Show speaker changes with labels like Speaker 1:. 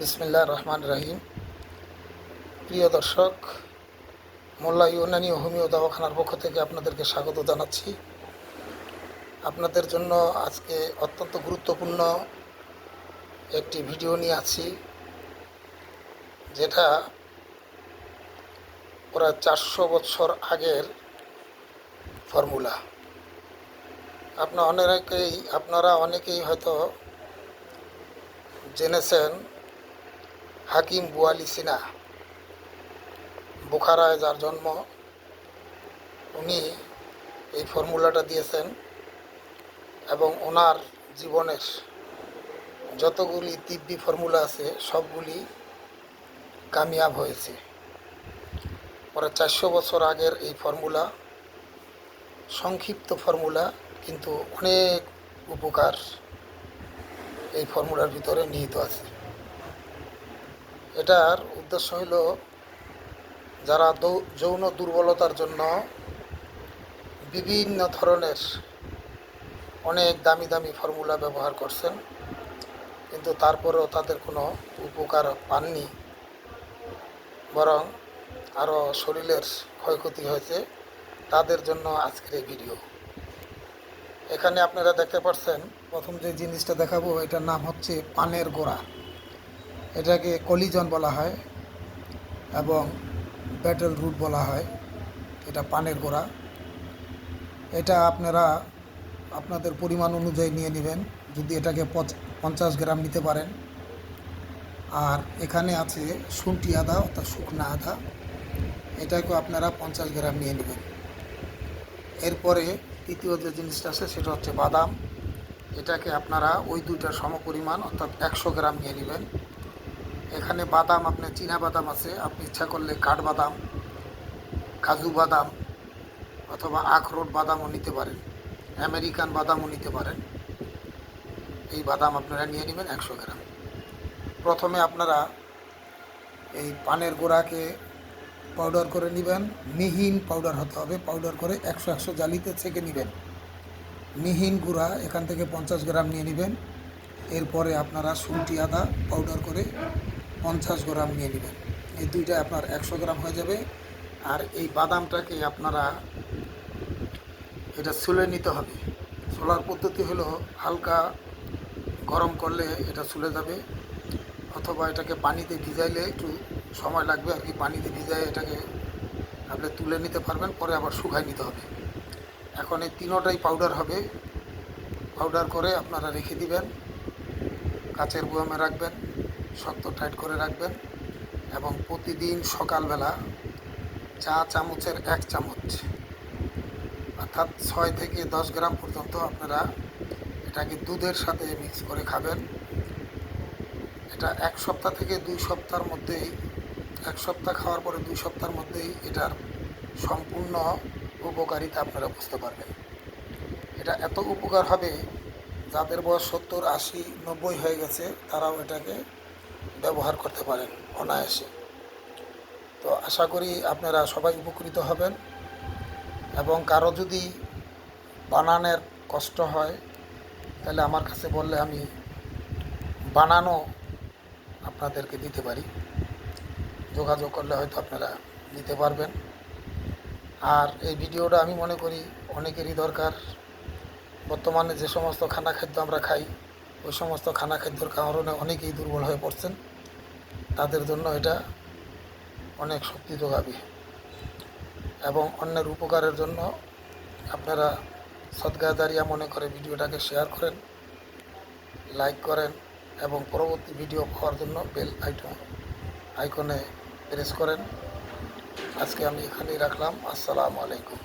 Speaker 1: বিসমিল্লাহ রহমান রাহিম। প্রিয় দর্শক, মোল্লা ইউনানি হোমিও দাওয়াখানার পক্ষ থেকে আপনাদেরকে স্বাগত জানাচ্ছি। আপনাদের জন্য আজকে অত্যন্ত গুরুত্বপূর্ণ একটি ভিডিও নিয়ে আছি, যেটা প্রায় চারশো বছর আগের ফর্মুলা। আপনার অনেকেই, আপনারা অনেকেই হয়তো জেনেছেন হাকিম বুয়ালি সিনা বুখারায় যার জন্ম, উনি এই ফর্মুলাটা দিয়েছেন এবং ওনার জীবনের যতগুলি দিব্যি ফর্মুলা আছে, সবগুলি কামিয়াব হয়েছে। পরে চারশো বছর আগের এই ফর্মুলা, সংক্ষিপ্ত ফর্মুলা, কিন্তু অনেক উপকার এই ফর্মুলার ভিতরে নিহিত আছে। এটার উদ্দেশ্য হইল যারা যৌন দুর্বলতার জন্য বিভিন্ন ধরনের অনেক দামি দামি ফর্মুলা ব্যবহার করছেন, কিন্তু তারপরেও তাদের কোনো উপকার পাননি। বরং আরও শরীরের ক্ষয়ক্ষতি হয়েছে তাদের জন্য আজকের এই ভিডিও। এখানে আপনারা দেখতে পাচ্ছেন প্রথম যে জিনিসটা দেখাবো, এটার নাম হচ্ছে পানের গোড়া। এটাকে কলিজন বলা হয় এবং ব্যাটেল রুট বলা হয়। এটা পানের গোড়া। এটা আপনারা আপনাদের পরিমাণ অনুযায়ী নিয়ে নেবেন। যদি এটাকে পঞ্চাশ গ্রাম নিতে পারেন। আর এখানে আছে শুনটি আদা, অর্থাৎ শুকনা আদা। এটাকেও আপনারা পঞ্চাশ গ্রাম নিয়ে নেবেন। এরপরে তৃতীয় যে জিনিসটা আছে, সেটা হচ্ছে বাদাম। এটাকে আপনারা ওই দুইটার সমপরিমাণ, অর্থাৎ একশো গ্রাম নিয়ে নেবেন। এখানে বাদাম আপনার চীনা বাদাম আছে, আপনি ইচ্ছা করলে কাঠবাদাম কাজু বাদাম অথবা আখরোট বাদামও নিতে পারেন, আমেরিকান বাদামও নিতে পারেন। এই বাদাম আপনারা নিয়ে নেবেন একশো গ্রাম। প্রথমে আপনারা এই পানের গোড়াকে পাউডার করে নেবেন, মিহিন পাউডার হতে হবে, পাউডার করে একশো একশো জালিতে ছেঁকে নেবেন। মিহিন গুঁড়া এখান থেকে পঞ্চাশ গ্রাম নিয়ে নেবেন। এরপরে আপনারা শুনটি আদা পাউডার করে পঞ্চাশ গ্রাম নিয়ে নেবেন। এই দুইটা আপনার একশো গ্রাম হয়ে যাবে। আর এই বাদামটাকে আপনারা এটা সুলে নিতে হবে। সোলার পদ্ধতি হলো হালকা গরম করলে এটা সুলে যাবে। অথবা এটাকে পানিতে ভিজাইলে একটু সময় লাগবে আর কি, পানিতে ভিজাই এটাকে আপনি তুলে নিতে পারবেন, পরে আবার শুকাই নিতে হবে। এখন এই তিনোটাই পাউডার হবে। পাউডার করে আপনারা রেখে দিবেন। কাচের বয়ামে রাখবেন। শক্ত টাইট করে রাখবেন এবং প্রতিদিন সকালবেলা চা চামচের এক চামচ, অর্থাৎ ছয় থেকে দশ গ্রাম পর্যন্ত আপনারা এটাকে দুধের সাথে মিক্স করে খাবেন। এটা এক সপ্তাহ থেকে দুই সপ্তাহের মধ্যেই, এক সপ্তাহ খাওয়ার পরে দুই সপ্তাহের মধ্যেই এটার সম্পূর্ণ উপকারিতা আপনারা বুঝতে পারবেন। এটা এত উপকার হবে, যাদের বয়স সত্তর, আশি, নব্বই হয়ে গেছে, তারাও এটাকে ব্যবহার করতে পারেন অনায়াসে। তো আশা করি আপনারা সবাই উপকৃত হবেন এবং কারও যদি বানানের কষ্ট হয়, তাহলে আমার কাছে বললে আমি বানানো আপনাদেরকে দিতে পারি। যোগাযোগ করলে হয়তো আপনারা নিতে পারবেন। আর এই ভিডিওটা আমি মনে করি অনেকেরই দরকার। বর্তমানে যে সমস্ত খানা খাদ্য আমরা খাই ওই সমস্ত খানা খাদ্যর কারণে অনেকেই দুর্বল হয়ে পড়ছেন। তাদের জন্য এটা অনেক শক্তি যোগাবে এবং অন্যের উপকারের জন্য আপনারা সদ্গাদারিয়া মনে করে ভিডিওটাকে শেয়ার করেন, লাইক করেন এবং পরবর্তী ভিডিও পাওয়ার জন্য বেল আইকন আইকনে প্রেস করেন। আজকে আমি এখানেই রাখলাম। আসসালামু আলাইকুম।